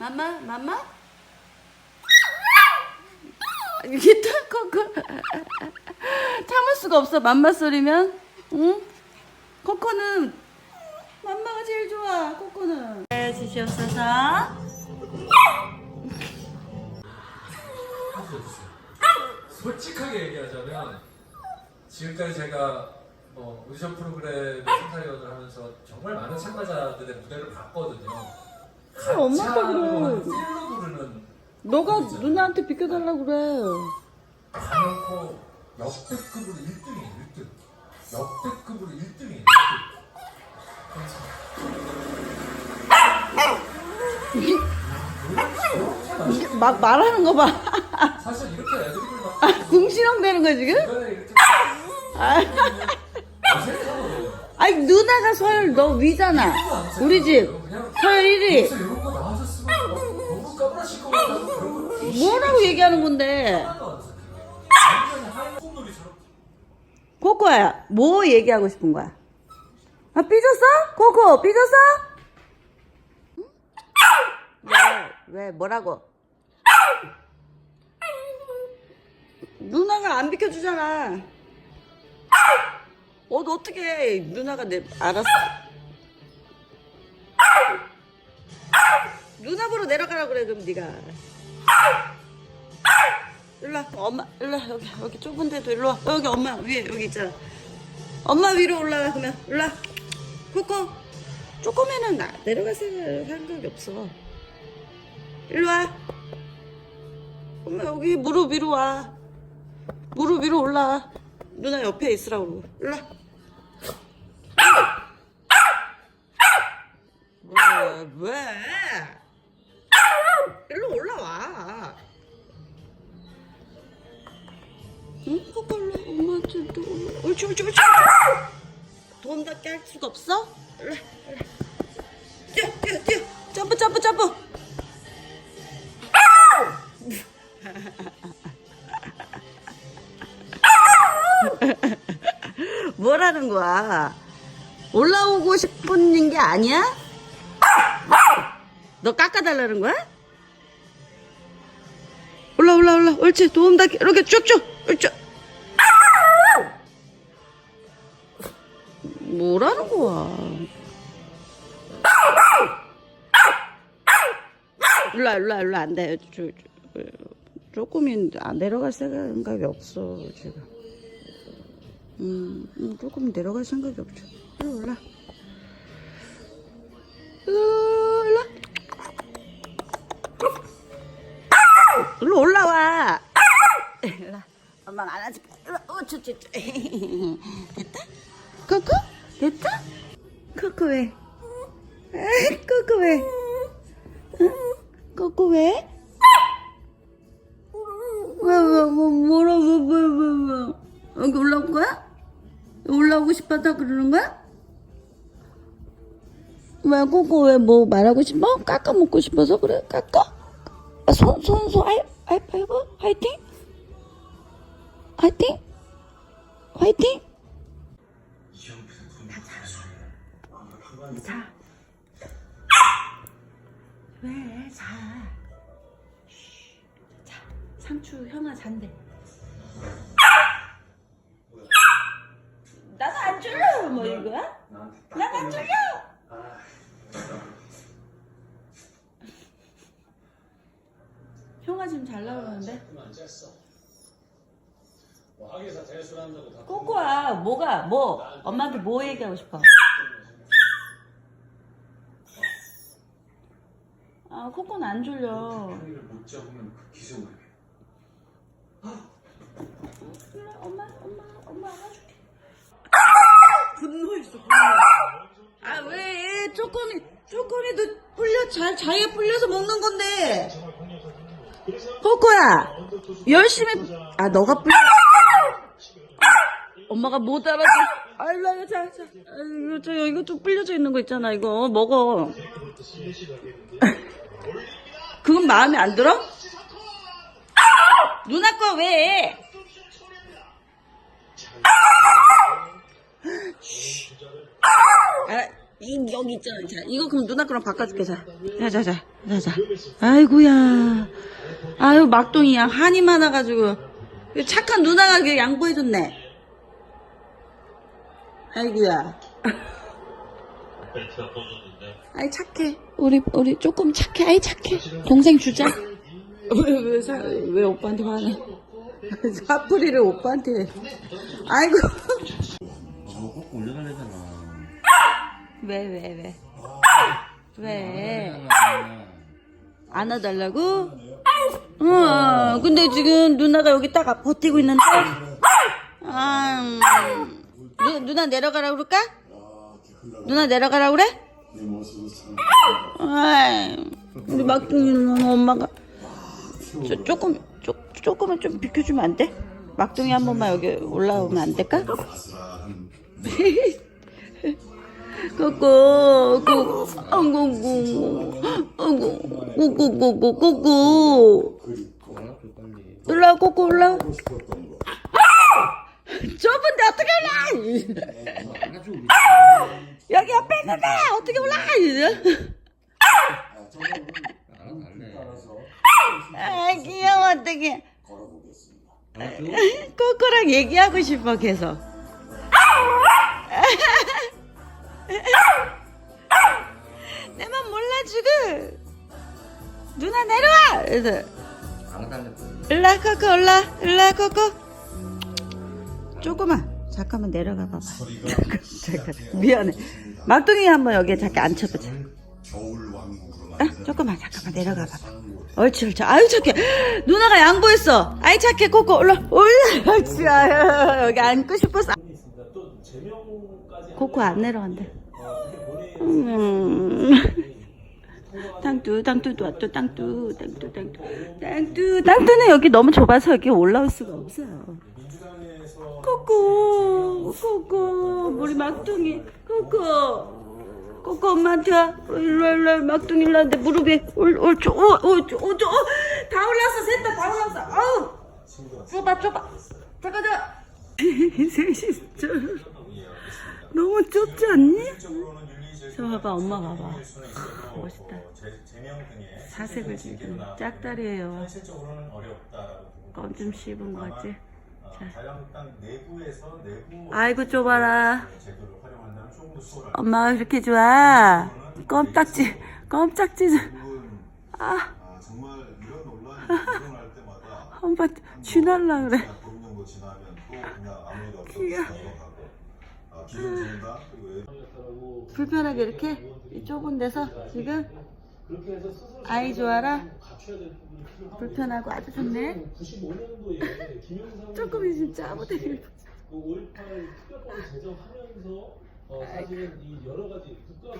맘마? 맘마? 이게 또 코코. 참을 수가 없어 맘마 소리면. 응? 코코는 맘마가 제일 좋아 코코는. 네 주시옵소서. 솔직하게 얘기하자면 지금까지 제가 뭐 오디션 프로그램 심사위원을 하면서 정말 많은 참가자들의 무대를 봤거든요. 엄마가 가창으로 그래. 필로 부르는 너가 누나한테 비켜달라고 그래 가놓고 역대급으로 1등이에요. 1등. 역대급으로 1등이에요. 1등. 막 말하는 거 봐 사실 이렇게 애드립을 막 궁시렁 되는 거야 지금? 이렇게 아. 어색하거든요. 아니 누나가 서열 너 위잖아 우리 집 서열 1위 그래서 이런 거 나와줬으면 너무 까불하실 것 같아서 그런 거 뭐라고 얘기하는 건데 코코야 뭐 얘기하고 싶은 거야? 아 삐졌어? 코코 삐졌어? 응? 왜? 왜 뭐라고? 누나가 안 비켜주잖아 어, 너 어떻게 누나가 내 알았어. 누나 보러 내려가라 그래 그럼 네가. 일로 와. 엄마 일로 와. 여기 여기 좁은 데도 일로 와. 여기 엄마 위에 여기 있잖아. 엄마 위로 올라가 그러면. 일로 와. 코코. 조금에는 나 내려가서 상관이 없어. 일로 와. 엄마 여기 무릎 위로 와. 무릎 위로 올라와 누나 옆에 있으라고 그러고 일로 와 왜, 왜? 일로 올라와. 응? 코콜로 엄마한테 또. 옳지, 옳지, 옳지. 돈 닿게 할 수가 없어? 일로. 뛰어, 뛰어, 뛰어. 점프, 점프, 점프. 뭐라는 거야? 올라오고 싶은 게 아니야? 너 깎아달라는 거야? 올라 올라 올라. 옳지. 도움 닫기 이렇게 쭉쭉. 쭉 뭐라는 거야? 일로와 일로와 일로와 안돼. 조금이 안 내려갈 생각이 없어 지금 음, 음, 조금 내려갈 생각이 없죠 일로 올라 올라 일로 올라와. 와. 엄마가. 어, 저, 저, 저. 됐다? 코코? 됐다? 코코 왜? 코코 왜? 응? 코코 왜? 왜, 왜, 뭐, 뭐라고, 왜, 왜, 왜? 여기 올라올 거야? 올라오고 싶어서 그러는 거야? 왜, 코코 왜뭐 말하고 싶어? 깎아 먹고 싶어서 그래? 깎아? 아, 손, 손, 손, 하이, 하이파이브? 화이팅? 화이팅? 화이팅? 나오는데? 뭐 학예사 대수한다고 다 꼬꼬야, 뭐가, 뭐? 엄마한테 뭐 얘기하고 싶어? 아, 코코는 안 졸려. 편의를 못 잡으면 그 기승을 해. 그래, 엄마, 엄마, 엄마 안아줄게. 분노했어, 분노. 아, 왜? 쪼꼬미, 쪼꼬미도 불려, 잘, 자기가 불려서 먹는 건데. 코코야, 열심히, 아, 너가 불려. 엄마가 못 알아줘. 아이고, 자, 자. 아이고, 저, 이것도 불려져 있는 거 있잖아, 이거. 먹어. 그건 마음에 안 들어? 누나 거 왜? 아, 이, 여기 있잖아. 자, 이거 그럼 누나 거랑 바꿔줄게. 자, 자, 자, 자, 자, 자. 아이고야. 아유, 막둥이 야. 한이 많아가지고. 착한 누나가 양보해줬네. 아이고야. 아이, 착해. 우리, 우리 조금 착해. 아이, 착해. 동생 주자. 왜, 왜, 사, 왜 오빠한테 화내? 사투리를 오빠한테. 아이고. 저거 꼭 올려달래잖아. 왜, 왜, 왜? 왜? 안아달라고? 어, 근데 지금 누나가 여기 딱 버티고 있는데? 아, 음. 누, 누나 내려가라 그럴까? 누나 내려가라 그래? 아이, 우리 막둥이는 엄마가 조, 조금, 조, 조금은 좀 비켜주면 안 돼? 막둥이 한 번만 여기 올라오면 안 될까? 꼬꼬, 꼬, 아이고, 아이고, 꼬꼬, 꼬꼬, 꼬꼬. 올라, 꼬꼬, 올라. 좁은데 어떻게 올라? 여기 옆에 있는데 어떻게 올라? 아, 귀여워, 어떡해. 꼬꼬랑 얘기하고 싶어, 계속. 누나 내려와! 그래서 일라 코코 올라 일라 코코. 조금만 잠깐만 내려가 봐봐. 미안해. 막둥이 한번 여기에 잠깐 앉혀보자. 어? 조금만 잠깐만 내려가 봐봐. 옳지 옳지 아유 착해. 누나가 양보했어. 아이 착해 코코. 올라 올라 옳지 아유 여기 앉고 싶었어. 코코 안 내려간대. 음. 땅뚜 땅뚜 왔또 땅뚜 땅뚜 땅뚜. 땅뚜 땅뚜는 여기 너무 좁아서 여기 올라올 수가 없어요. 코코 코코 우리 막둥이 코코. 코코 엄마한테 와. 일로 와, 일로 와. 막둥이 일로 왔는데 무릎에. 올올오오오다 올랐어. 셋 다 다 올랐어. 아우. 좁아 좁아 잠깐 잠깐. 셋이 저 너무 좁지 않니? 저 봐봐 엄마 봐봐. 멋있다. 사색을 지금 보고 껌좀 씹은 거지? 내부 아이고 좁아라. 엄마가 그렇게 좋아? 껌딱지 껌딱지 좀. 아, 엄마 쥐날라 그래. 넘어가 불편하게 이렇게 이 좁은 데서 지금 아이 좋아라 불편하고 아주 좋네. 95년도에 김영삼 조금 진짜 아무 데나 5.18 특별법을 제정하면서 어, 사실은 이 여러 가지 국가